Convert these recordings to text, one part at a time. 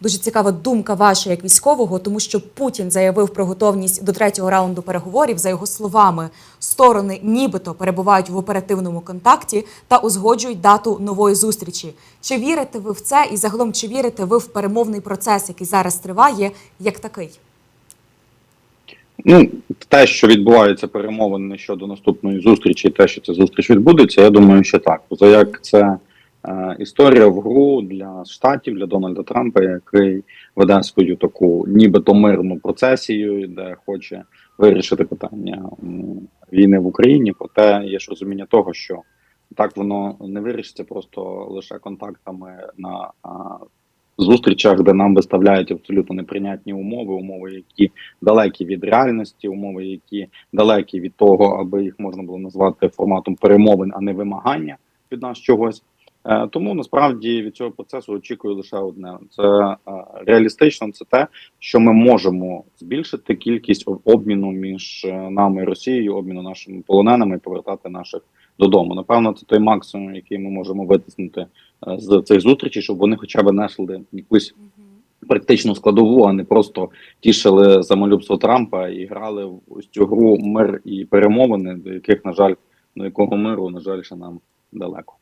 Дуже цікава думка ваша як військового, тому що Путін заявив про готовність до третього раунду переговорів. За його словами, сторони нібито перебувають в оперативному контакті та узгоджують дату нової зустрічі. Чи вірите ви в це? І загалом чи вірите ви в перемовний процес, який зараз триває, як такий? Ну, те, що відбуваються перемовини щодо наступної зустрічі, те, що ця зустріч відбудеться, я думаю, що так. Поза як це історія в гру для штатів, для Дональда Трампа, який веде свою таку нібито мирну процесію, де хоче вирішити питання війни в Україні. Проте є ж розуміння того, що так воно не вирішиться просто лише контактами на зустрічах, де нам виставляють абсолютно неприйнятні умови, умови, які далекі від реальності, умови, які далекі від того, аби їх можна було назвати форматом перемовин, а не вимагання від нас чогось. Е, Тому насправді від цього процесу очікую лише одне: це е, реалістично, це те, що ми можемо збільшити кількість обміну між е, нами і Росією, обміну нашими полоненими і повертати наших додому. Напевно, це той максимум, який ми можемо витиснути з цих зустрічей, щоб вони хоча б несли якусь практичну складову, а не просто тішили самолюбство Трампа і грали в ось цю гру мир і перемовини, до яких, на жаль, до якого миру, на жаль, ще нам далеко.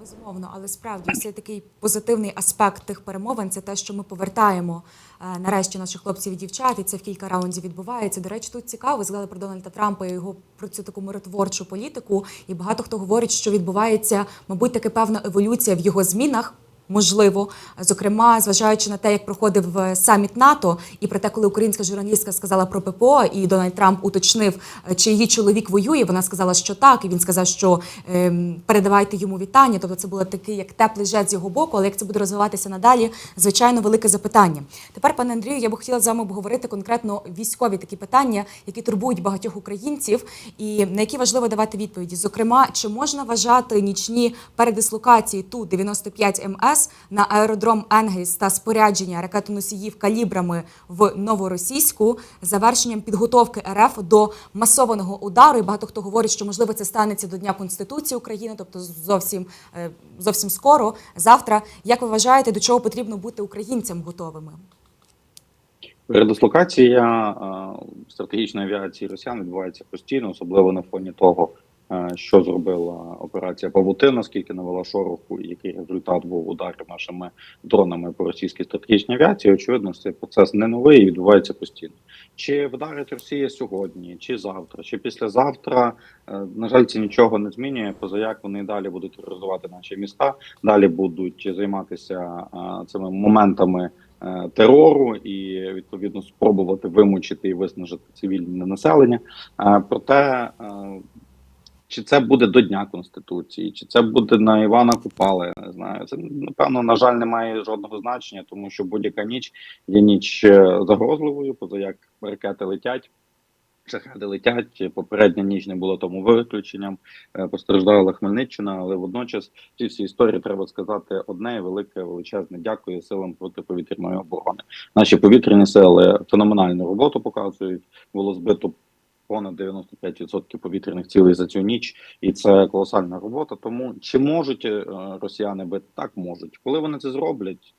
Безумовно, але справді все такий позитивний аспект тих перемовин це те, що ми повертаємо е, нарешті наших хлопців і дівчат, і це в кілька раундів відбувається. До речі, тут цікаво. Згадали про Дональда Трампа і його про цю таку миротворчу політику. І багато хто говорить, що відбувається, мабуть, таки певна еволюція в його змінах. Можливо, зокрема, зважаючи на те, як проходив е, саміт НАТО, і про те, коли українська журналістка сказала про ППО, і Дональд Трамп уточнив, е, чи її чоловік воює. Вона сказала, що так, і він сказав, що ем, передавайте йому вітання. Тобто, це було такий як теплий жест з його боку. Але як це буде розвиватися надалі, звичайно, велике запитання. Тепер, пане Андрію, я би хотіла з вами обговорити конкретно військові такі питання, які турбують багатьох українців, і на які важливо давати відповіді. Зокрема, чи можна вважати нічні передислокації ту 95 МС на аеродром Енгельс та спорядження ракетоносіїв калібрами в новоросійську завершенням підготовки РФ до масованого удару? І багато хто говорить, що можливо це станеться до Дня Конституції України, тобто зовсім е, зовсім скоро. Завтра. Як ви вважаєте, до чого потрібно бути українцям готовими? Передислокація е, стратегічної авіації росіян відбувається постійно, особливо на фоні того, що зробила операція Павутина, скільки навела шороху, і який результат був ударів нашими дронами по російській стратегічній авіації. Очевидно, цей процес не новий і відбувається постійно. Чи вдарить Росія сьогодні, чи завтра, чи післязавтра? Е, На жаль, це нічого не змінює. Поза як вони далі будуть тероризувати наші міста, далі будуть займатися е, цими моментами е, терору і відповідно спробувати вимучити і виснажити цивільне населення. Е, Проте е, чи це буде до Дня Конституції, чи це буде на Івана Купала, я не знаю. Це напевно, на жаль, не має жодного значення, тому що будь-яка ніч є ніч е, загрозливою, поза як ракети летять. Шахеди летять. Попередня ніч не було тому виключенням. Е, Постраждала Хмельниччина, але водночас в цій всій історії треба сказати одне велике величезне дякую силам протиповітряної оборони. Наші повітряні сили феноменальну роботу показують. Було збито понад 95% повітряних цілей за цю ніч, і це колосальна робота. Тому чи можуть е, росіяни бити? Так можуть. Коли вони це зроблять,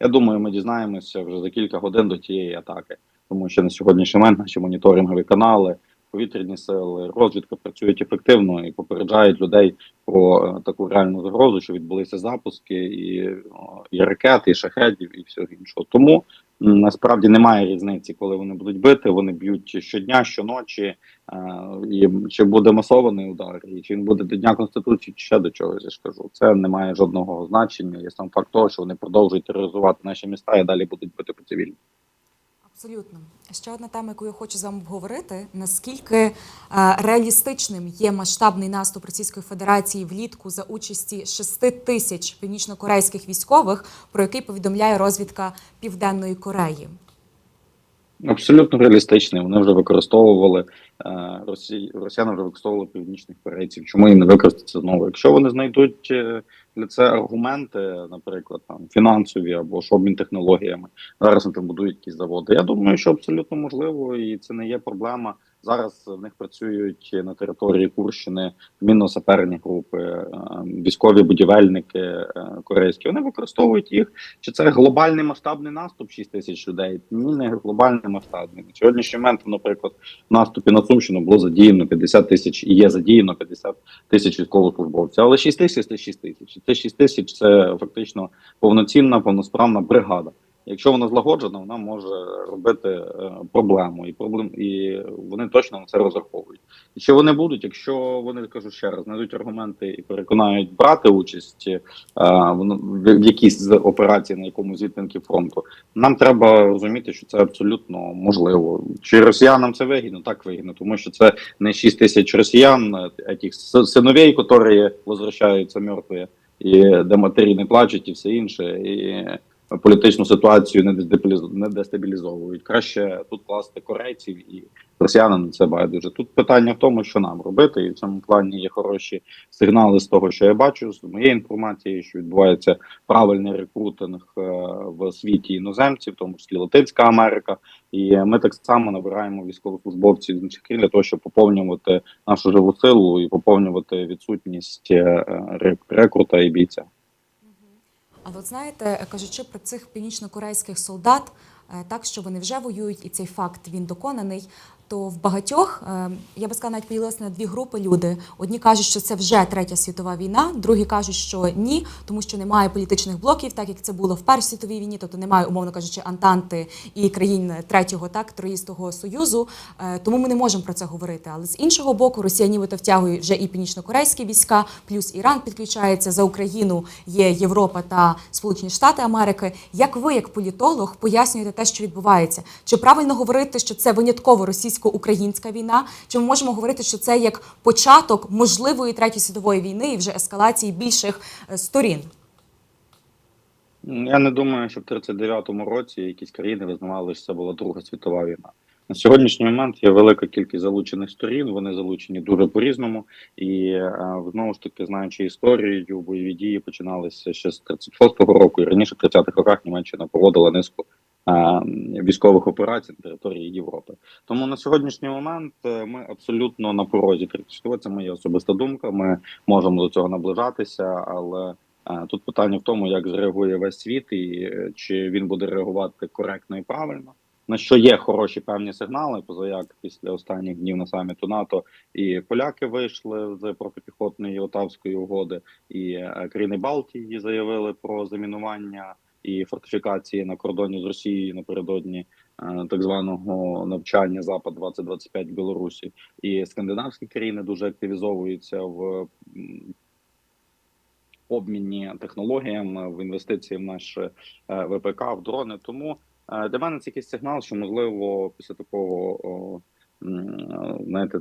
я думаю, ми дізнаємося вже за кілька годин до тієї атаки, тому що на сьогоднішній момент наші моніторингові канали. Повітряні сили, розвідка працюють ефективно і попереджають людей про е, таку реальну загрозу, що відбулися запуски і, і ракет, і шахедів, і всього іншого. Тому насправді немає різниці, коли вони будуть бити. Вони б'ють щодня, щоночі, е, і чи буде масований удар, і чи він буде до дня конституції, чи ще до чогось. Я ж кажу, це не має жодного значення. Є сам факт того, що вони продовжують тероризувати наші міста і далі будуть бити по цивільним. Абсолютно. Ще одна тема, яку я хочу з вами обговорити: наскільки е, реалістичним є масштабний наступ Російської Федерації влітку за участі 6 тисяч північно-корейських військових, про який повідомляє розвідка Південної Кореї? Абсолютно реалістичний. Вони вже використовували е, Росі... Росіяни вже використовували північних корейців. Чому їм не використати знову? Якщо вони знайдуть е, для це аргументи, наприклад, там фінансові або ж обмін технологіями, зараз вони там будують якісь заводи. Я думаю, що абсолютно можливо, і це не є проблема. Зараз в них працюють на території Курщини мінно-саперні групи, е, військові будівельники е, корейські. Вони використовують їх. Чи це глобальний масштабний наступ? 6 тисяч людей? Ні, не глобальний масштабний. На сьогоднішній момент, наприклад, в наступі на Сумщину було задіяно 50 тисяч і є задіяно 50 тисяч військовослужбовців. Але 6 тисяч це 6 тисяч. Це 6 тисяч це фактично повноцінна, повносправна бригада. Якщо вона злагоджена, вона може робити е, проблему і проблем, і вони точно на це розраховують. І що вони будуть, якщо вони кажу ще раз, знайдуть аргументи і переконають брати участь е, в, якійсь з операцій на якомусь відтинку фронту, нам треба розуміти, що це абсолютно можливо. Чи росіянам це вигідно? Так вигідно, тому що це не 6 тисяч росіян, е, тих синовей, які возвращаються мертві, і де матері не плачуть, і все інше. І політичну ситуацію не дестабіліз- дестабілізовують. Краще тут класти корейців і росіянам на це байдуже. Тут питання в тому, що нам робити, і в цьому плані є хороші сигнали з того, що я бачу, з моєї інформації, що відбувається правильний рекрутинг е, в світі іноземців, в тому числі Латинська Америка. І ми так само набираємо військовослужбовців з інших країн для того, щоб поповнювати нашу живу силу і поповнювати відсутність е, рекрута і бійця. Але от знаєте, кажучи про цих північно-корейських солдат, е, так що вони вже воюють, і цей факт він доконаний. То в багатьох е, я би сказала, навіть поділилася на дві групи люди. Одні кажуть, що це вже третя світова війна, другі кажуть, що ні, тому що немає політичних блоків, так як це було в Першій світовій війні, тобто немає, умовно кажучи, антанти і країн третього, так троїстого союзу. Е, Тому ми не можемо про це говорити. Але з іншого боку, Росія нібито втягує вже і північно-корейські війська, плюс Іран підключається за Україну. Є Європа та Сполучені Штати Америки. Як ви, як політолог, пояснюєте те, що відбувається? Чи правильно говорити, що це винятково російсько-українська війна? Чи ми можемо говорити, що це як початок можливої третьої світової війни і вже ескалації більших е, сторін? Я не думаю, що в 39-му році якісь країни визнавали, що це була Друга світова війна. На сьогоднішній момент є велика кількість залучених сторін. Вони залучені дуже по-різному. І е, знову ж таки, знаючи історію, бойові дії починалися ще з 36-го року, і раніше в 30-х роках Німеччина проводила низку військових операцій на території Європи. Тому на сьогоднішній момент е, ми абсолютно на порозі третього. Це моя особиста думка. Ми можемо до цього наближатися, але. Е, Тут питання в тому, як зреагує весь світ, і е, чи він буде реагувати коректно і правильно. На що є хороші певні сигнали, позаяк після останніх днів на саміту НАТО і поляки вийшли з протипіхотної Отавської угоди, і країни Балтії заявили про замінування і фортифікації на кордоні з Росією напередодні е, так званого навчання Запад 2025 в Білорусі. І скандинавські країни дуже активізовуються в обміні технологіями в інвестиції в наш е, ВПК, в дрони. Тому е, для мене це якийсь сигнал, що можливо після такого знаєте,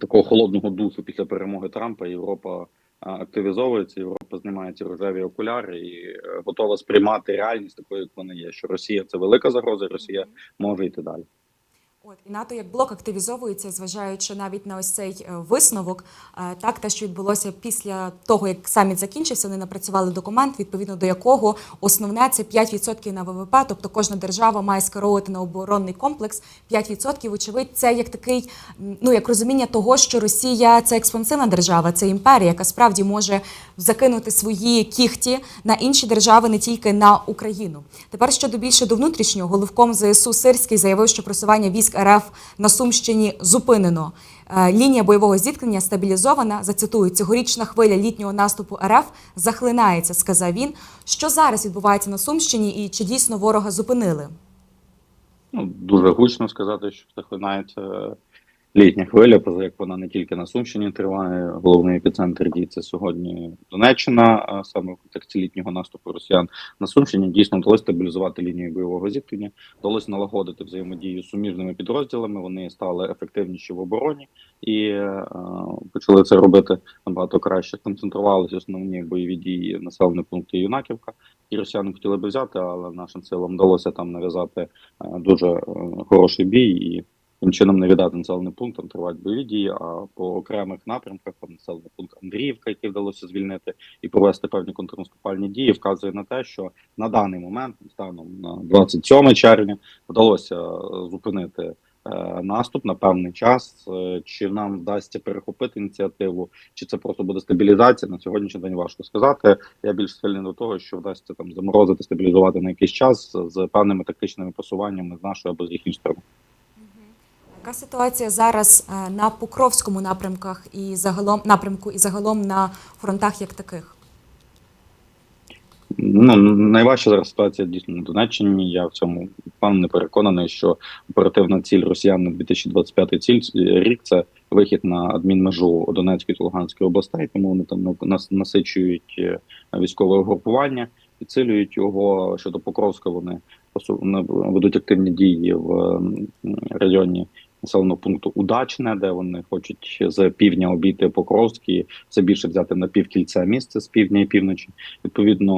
такого холодного духу після перемоги Трампа Європа активізовується, Європа знімає ці рожеві окуляри і е, готова сприймати реальність такою, як вона є. Що Росія це велика загроза, і Росія може йти далі. От і НАТО як блок активізовується, зважаючи навіть на ось цей е, висновок. Е, Так, те, що відбулося після того, як саміт закінчився, вони напрацювали документ, відповідно до якого основне це 5% на ВВП, тобто кожна держава має скеровувати на оборонний комплекс 5%. Очевидь, це як такий, ну як розуміння того, що Росія це експансивна держава, це імперія, яка справді може закинути свої кіхті на інші держави, не тільки на Україну. Тепер щодо більше до внутрішнього, головком ЗСУ Сирський заявив, що просування військ РФ на Сумщині зупинено. Е, Лінія бойового зіткнення стабілізована. Зацитую, цьогорічна хвиля літнього наступу РФ захлинається, сказав він. Що зараз відбувається на Сумщині і чи дійсно ворога зупинили? Ну, дуже гучно сказати, що захлинається літня хвиля, поза як вона не тільки на Сумщині триває. Головний епіцентр дій це сьогодні Донеччина, саме в контексті літнього наступу росіян на Сумщині дійсно вдалося стабілізувати лінію бойового зіткнення, вдалося налагодити взаємодію з суміжними підрозділами. Вони стали ефективніші в обороні і е, почали це робити набагато краще. Концентрувалися основні бойові дії населених пунктів Юнаківка. І росіяни хотіли би взяти, але нашим силам вдалося там нав'язати е, дуже е, хороший бій і тим чином не віддати населеним пунктам тривають бойові дії. А по окремих напрямках населений пункт Андріївка, який вдалося звільнити і провести певні контрнаступальні дії, вказує на те, що на даний момент, станом на 27 червня, вдалося е, зупинити е, наступ на певний час. Е, Чи нам вдасться перехопити ініціативу, чи це просто буде стабілізація на сьогоднішній день важко сказати. Я більш схильний до того, що вдасться там заморозити, стабілізувати на якийсь час з певними тактичними просуваннями з нашої або з їхньої сторони. Яка ситуація зараз е, на Покровському напрямках і загалом напрямку і загалом на фронтах як таких? Ну найважча зараз ситуація дійсно на Донеччині. Я в цьому впевнений переконаний, що оперативна ціль Росіян на 2025 ціль рік це вихід на адмінмежу Донецької та Луганської областей. Тому вони там нас насичують е, військове угрупування, підсилюють його щодо Покровська. Вони посу- ведуть активні дії в районі населеного пункту Удачне, де вони хочуть з півдня обійти Покровський, все більше взяти на півкільця місце з півдня і півночі. Відповідно,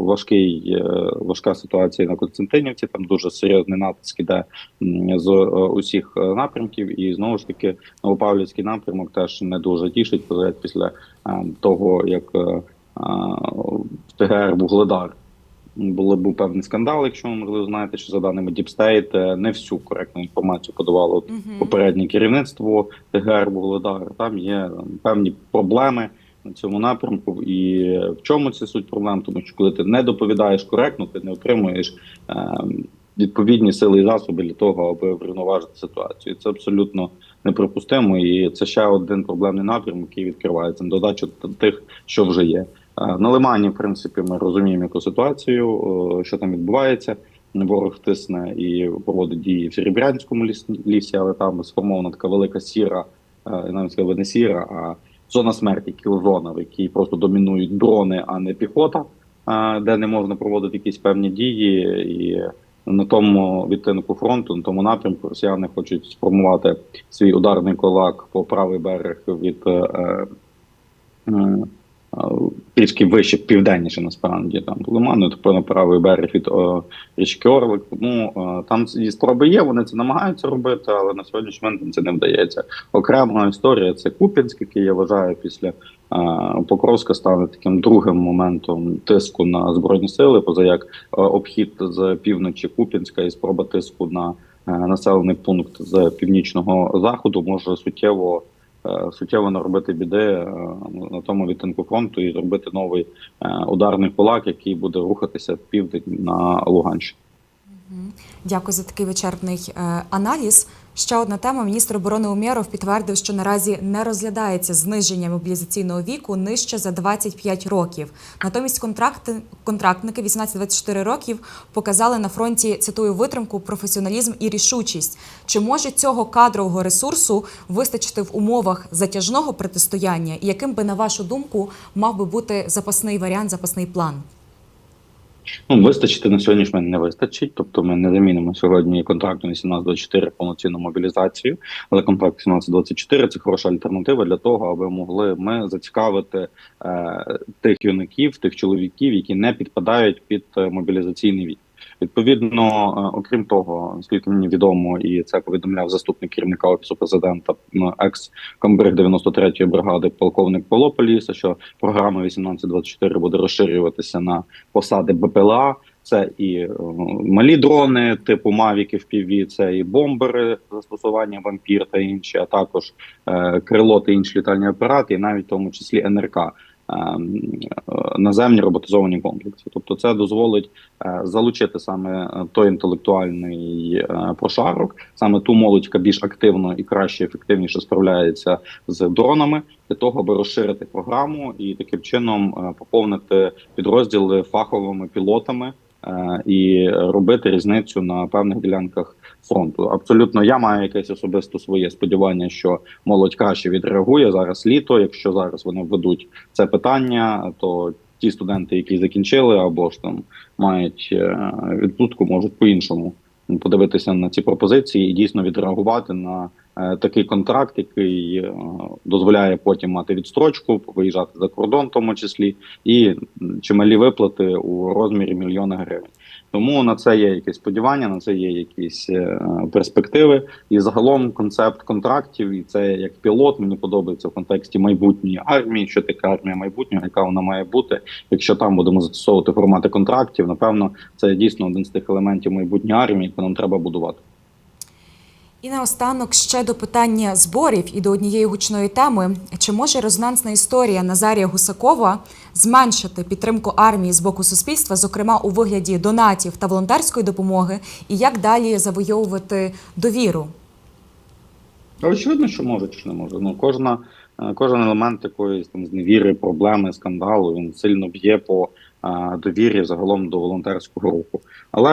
важкий е, важка ситуація на Константинівці. Там дуже серйозний натиск іде з е, усіх напрямків, і знову ж таки Новопавлівський напрямок теж не дуже тішить після е, того, як е, ТГР Вугледар були був певний скандал, якщо ви можливо знаєте, що за даними Діпстейт не всю коректну інформацію подавало Угу. попереднє керівництво ТГР Вугледар. Там є там, певні проблеми на цьому напрямку. І в чому це суть проблем? Тому що коли ти не доповідаєш коректно, ти не отримуєш е, відповідні сили і засоби для того, аби врівноважити ситуацію. Це абсолютно неприпустимо, і це ще один проблемний напрямок, який відкривається на додачу тих, що вже є. Е, На Лимані, в принципі, ми розуміємо яку ситуацію, е, що там відбувається. Ворог тисне і проводить дії в Серебрянському лісі, але там сформована така велика сіра, е, навіть сказав, не сіра, а зона смерті, кілзона, в якій просто домінують дрони, а не піхота, де не можна проводити якісь певні дії. І на тому відтинку фронту, на тому напрямку, росіяни хочуть сформувати свій ударний кулак по правий берег від. Трішки вище, південніше насправді там Лиману, тобто на правий берег від о, річки Орлик. Тому о, там ці спроби є, вони це намагаються робити, але на сьогоднішній момент це не вдається. Окрема історія це Куп'янськ, який я вважаю після Покровська стане таким другим моментом тиску на збройні сили, поза як обхід з півночі Куп'янська і спроба тиску на е, населений пункт з північного заходу може суттєво суттєво наробити біди е, на тому відтинку фронту і зробити новий е, ударний кулак, який буде рухатися південь на Луганщині. Дякую за такий вичерпний е, аналіз. Ще одна тема. Міністр оборони Умєров підтвердив, що наразі не розглядається зниження мобілізаційного віку нижче за 25 років. Натомість контракти, контрактники 18-24 років показали на фронті цитую витримку, професіоналізм і рішучість. Чи може цього кадрового ресурсу вистачити в умовах затяжного протистояння? І яким би на вашу думку мав би бути запасний варіант, запасний план? Ну, вистачити на сьогоднішній не вистачить. Тобто ми не замінимо сьогодні контракту на 17-24 повноцінну мобілізацію, але контракт 17-24 – це хороша альтернатива для того, аби могли ми зацікавити е, тих юнаків, тих чоловіків, які не підпадають під е, мобілізаційний вік. Відповідно, е, окрім того, наскільки мені відомо, і це повідомляв заступник керівника офісу президента, екс комбриг 93-ї бригади, полковник Павло Поліса, що програма 18-24 буде розширюватися на посади БПЛА. Це і е, малі дрони, типу Mavic FPV, це і бомбери застосування вампір та інші, а також е, крило та інші літальні апарати, і навіть в тому числі НРК. Е, е, Наземні роботизовані комплекси, тобто це дозволить е, залучити саме е, той інтелектуальний прошарок, саме ту молодь, яка більш активно і краще, ефективніше справляється з дронами, для того, аби розширити програму і таким чином поповнити підрозділи фаховими пілотами і робити різницю на певних ділянках фронту. Абсолютно, я маю якесь особисто своє сподівання, що молодь краще відреагує зараз літо. Якщо зараз вони введуть це питання, то ті студенти, які закінчили або ж там мають е, відпустку, можуть по-іншому подивитися на ці пропозиції і дійсно відреагувати на е, такий контракт, який е, дозволяє потім мати відстрочку, виїжджати за кордон, в тому числі, і чималі виплати у розмірі мільйона гривень. Тому на це є якесь сподівання, на це є якісь е, перспективи. І загалом концепт контрактів, і це як пілот мені подобається в контексті майбутньої армії. Що таке армія майбутнього, яка вона має бути? Якщо там будемо застосовувати формати контрактів, напевно, це дійсно один з тих елементів майбутньої армії, яку нам треба будувати. І наостанок ще до питання зборів і до однієї гучної теми: чи може резонансна історія Назарія Гусакова зменшити підтримку армії з боку суспільства, зокрема у вигляді донатів та волонтерської допомоги, і як далі завойовувати довіру? Очевидно, що може чи не може. Ну кожна е, кожен елемент якоїсь там зневіри, проблеми, скандалу він сильно б'є по довірі загалом до волонтерського руху. Але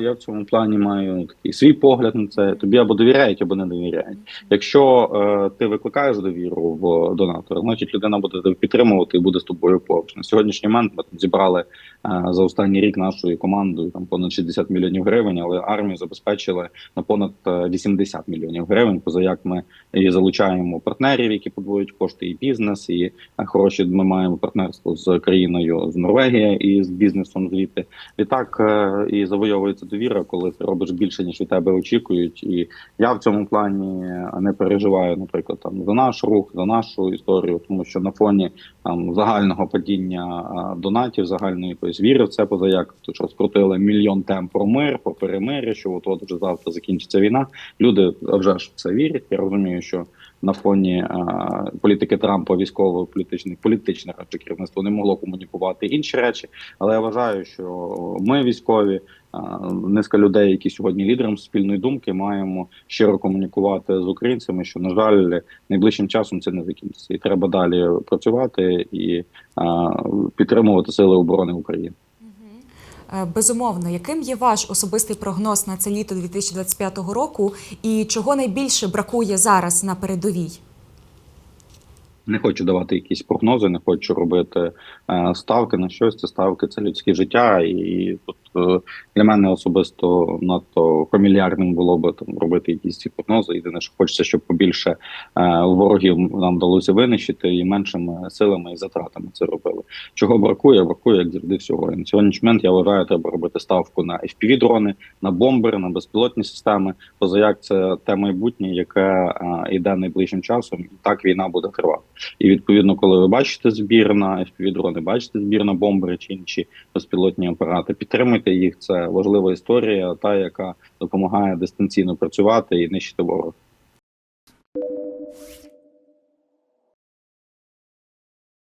я в цьому плані маю такий свій погляд на це. Тобі або довіряють, або не довіряють. Якщо е, ти викликаєш довіру в донатора, значить людина буде тебе підтримувати і буде з тобою поруч. На сьогоднішній момент ми там зібрали за останній рік нашою командою там понад 60 мільйонів гривень, але армію забезпечили на понад е, 80 мільйонів гривень. Поза як ми і залучаємо партнерів, які подвоюють кошти, і бізнес, і е, хороші ми маємо партнерство з країною з Норвегія і з бізнесом звідти. Відтак е, і завойовується довіра, коли ти робиш більше ніж від тебе очікують. І я в цьому плані не переживаю, наприклад, там за наш рух, за нашу історію, тому що на фоні там загального падіння донатів, загальної якоїсь вірив це поза як то що скрутили мільйон тем про мир, про перемир'я, що от от вже завтра закінчиться війна. Люди вже ж це вірять. Я розумію, що на фоні а, політики Трампа військово політичних речі керівництво не могло комунікувати інші речі. Але я вважаю, що ми військові. Низка людей, які сьогодні лідером спільної думки, маємо щиро комунікувати з українцями. Що на жаль, найближчим часом це не закінчиться, і треба далі працювати і а, підтримувати сили оборони України. Е, Безумовно, яким є ваш особистий прогноз на це літо 2025 року, і чого найбільше бракує зараз на передовій? Не хочу давати якісь прогнози, не хочу робити е, ставки на щось. Це ставки, це людське життя, і тут для мене особисто надто фамільярним було би там робити якісь ці прогнози. Єдине, що хочеться, щоб побільше е, ворогів нам вдалося винищити і меншими силами і затратами це робили. Чого бракує? Бракує як завжди всього. І на сьогоднішній момент я вважаю, треба робити ставку на fpv дрони, на бомбери, на безпілотні системи. Поза як це те майбутнє, яке е, йде найближчим часом, і так війна буде тривати. І відповідно, коли ви бачите збір на FPV-дрони, бачите збір на бомбери чи інші безпілотні апарати, підтримуйте їх. Це важлива історія, та яка допомагає дистанційно працювати і нищити ворога.